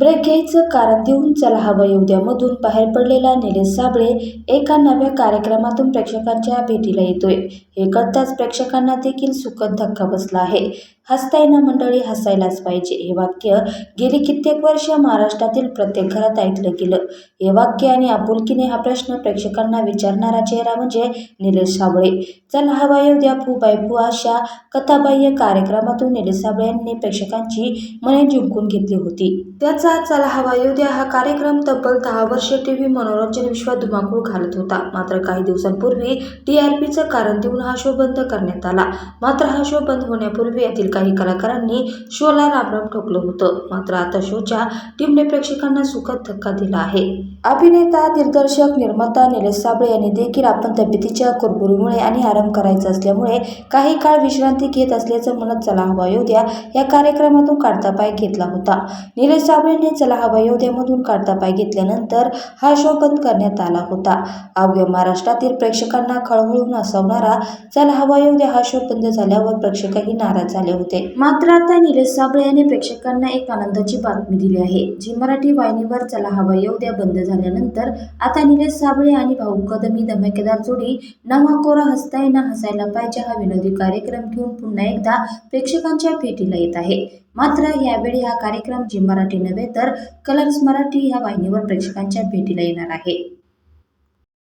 Break घ्यायचं कारण देऊन चला हवं. येऊद्यामधून बाहेर पडलेला निलेश साबळे एका नव्या कार्यक्रमातून प्रेक्षकांच्या भेटीला येतोय. हे कळताच प्रेक्षकांना देखील सुखद धक्का बसला आहे. हसताय ना मंडळी हसायलाच पाहिजे. हे वाक्य गेली कित्येक वर्ष महाराष्ट्रातील प्रत्येक घरात ऐकलं गेलं. हे वाक्य आणि आपुलकीने हा प्रश्न प्रेक्षकांना विचारणारा चेहरा म्हणजे निलेश साबळे. चला हवा येऊ द्या फू बाय फू अशा कथाबाह्य कार्यक्रमातून निलेश साबळे यांनी प्रेक्षकांची मने जिंकून घेतली होती. त्याचा चला हवा येऊ द्या हा कार्यक्रम तब्बल दहा वर्षे टी व्ही मनोरंजन विश्वात धुमाकूळ घालत होता. मात्र काही दिवसांपूर्वी टी आर पीचं कारण देऊन हा शो बंद करण्यात आला. मात्र हा शो बंद होण्यापूर्वी यातील काही कलाकारांनी शोला राबराब ठोकलं होतं. मात्र आता शोच्या टीमने प्रेक्षकांना सुखद धक्का दिला आहे. अभिनेता दिग्दर्शक निर्माता निलेश साबळे यांनी देखील आपण तब्येतीच्या कुरबुरीमुळे आणि आराम करायचा असल्यामुळे काही काळ विश्रांती घेत असल्याचं म्हणत चला हवा येऊ द्या या कार्यक्रमातून काढता पाय घेतला होता. निलेश साबळेने चला हवा येऊ द्यामधून काढता पाय घेतल्यानंतर हा शो बंद करण्यात आला होता. अवघ्या महाराष्ट्रातील प्रेक्षकांना खळबळून हसवणारा चला हवा येऊ द्या हा शो बंद झाल्यावर प्रेक्षकही नाराज झाले होते. मात्र आता निलेश साबळे यांनी प्रेक्षकांना एक आनंदाची बातमी दिली आहे. जी मराठी वाहिनीवर चला हवा येऊ द्या बंद झाल्यानंतर आता निलेश साबळे आणि भाऊ कदमी धमाकेदार जोडी नवा कोरा हसताय ना हसायला पाहिजे हा विनोदी कार्यक्रम घेऊन पुन्हा एकदा प्रेक्षकांच्या भेटीला येत आहे. मात्र यावेळी हा कार्यक्रम जी मराठी नव्हे तर कलर्स मराठी ह्या वाहिनीवर प्रेक्षकांच्या भेटीला येणार आहे.